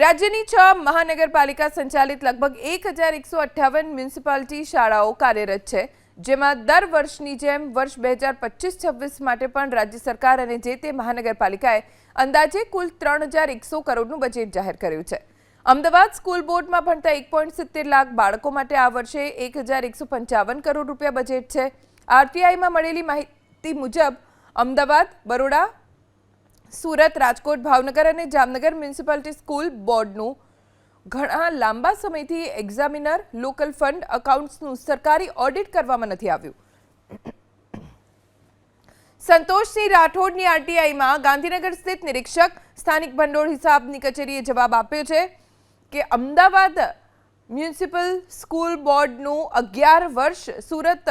રાજ્યની છ મહાનગરપાલિકા સંચાલિત લગભગ એક હજાર એકસો અઠ્ઠાવન મ્યુનિસિપાલિટી શાળાઓ કાર્યરત છે, જેમાં દર વર્ષની જેમ વર્ષ બે હજાર પચીસ છવ્વીસ માટે પણ રાજ્ય સરકાર અને જે તે મહાનગરપાલિકાએ અંદાજે કુલ ત્રણ હજાર એકસો કરોડનું બજેટ જાહેર કર્યું છે. અમદાવાદ સ્કૂલ બોર્ડમાં ભણતા એક પોઈન્ટ સિત્તેર લાખ બાળકો માટે આ વર્ષે એક હજાર એકસો પંચાવન કરોડ રૂપિયા બજેટ છે. આરટીઆઈમાં મળેલી માહિતી મુજબ, અમદાવાદ, બરોડા સુરત, રાજકોટ, ભાવનગર અને જામનગર મ્યુનિસિપાલિટી સ્કૂલ બોર્ડનું ઘણા લાંબા સમયથી એક્ઝામિનર, લોકલ ફંડ અકાઉન્ટ્સનું સરકારી ઓડિટ કરવામાં નથી આવ્યું. સંતોષસિંહ રાઠોડની આરટીઆઈમાં ગાંધીનગર સ્થિત નિરીક્ષક સ્થાનિક ભંડોળ હિસાબની કચેરીએ જવાબ આપ્યો છે કે અમદાવાદ મ્યુનિસિપલ સ્કૂલ બોર્ડનું અગિયાર વર્ષ સુરત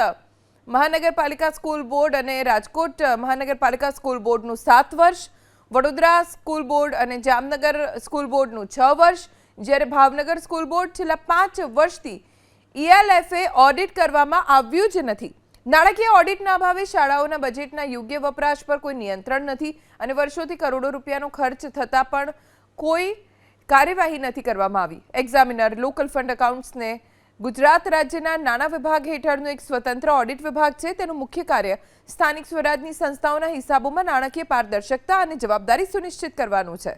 મહાનગરપાલિકા સ્કૂલ બોર્ડ અને રાજકોટ મહાનગરપાલિકા સ્કૂલ બોર્ડનું સાત વર્ષ વડોદરા સ્કૂલ બોર્ડ અને જામનગર સ્કૂલ બોર્ડનું છ વર્ષ, જ્યારે ભાવનગર સ્કૂલ બોર્ડ છેલ્લા પાંચ વર્ષથી ઈએલએફએ ઓડિટ કરવામાં આવ્યું જ નથી. નાણાકીય ઓડિટના અભાવે શાળાઓના બજેટના યોગ્ય વપરાશ પર કોઈ નિયંત્રણ નથી અને વર્ષોથી કરોડો રૂપિયાનો ખર્ચ થતાં પણ કોઈ કાર્યવાહી નથી કરવામાં આવી. એક્ઝામિનર લોકલ ફંડ એકાઉન્ટ્સને ગુજરાત રાજ્યના નાણાં વિભાગ હેઠળનું એક સ્વતંત્ર ઓડિટ વિભાગ છે. તેનું મુખ્ય કાર્ય સ્થાનિક સ્વરાજની સંસ્થાઓના હિસાબોમાં નાણાકીય પારદર્શકતા અને જવાબદારી સુનિશ્ચિત કરવાનું છે.